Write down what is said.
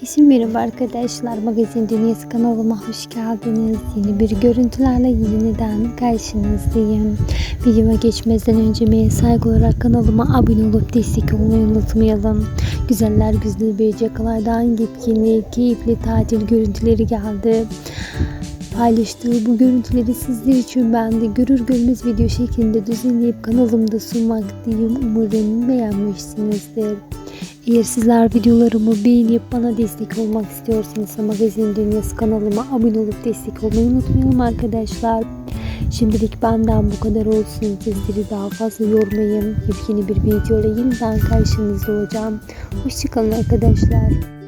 Herkese merhaba arkadaşlar. Magazin Dünyası kanalıma hoş geldiniz. Yeni bir görüntülerle yeniden karşınızdayım. Videoma geçmeden önce beni saygı olarak kanalıma abone olup destek olmayı unutmayalım. Güzeller güzeli bir yakalardan yepyeni, keyifli tatil görüntüleri geldi. Paylaştığı bu görüntüleri sizler için ben de görür görmez video şeklinde düzenleyip kanalımda sunmaktayım. Umarım beğenmişsinizdir. Eğer sizler videolarımı beğenip bana destek olmak istiyorsanız Magazin Dünyası kanalıma abone olup destek olmayı unutmayalım arkadaşlar. Şimdilik benden bu kadar olsun. Sizleri daha fazla yormayın. Yepyeni bir videoyla yeniden karşınızda olacağım. Hoşçakalın arkadaşlar.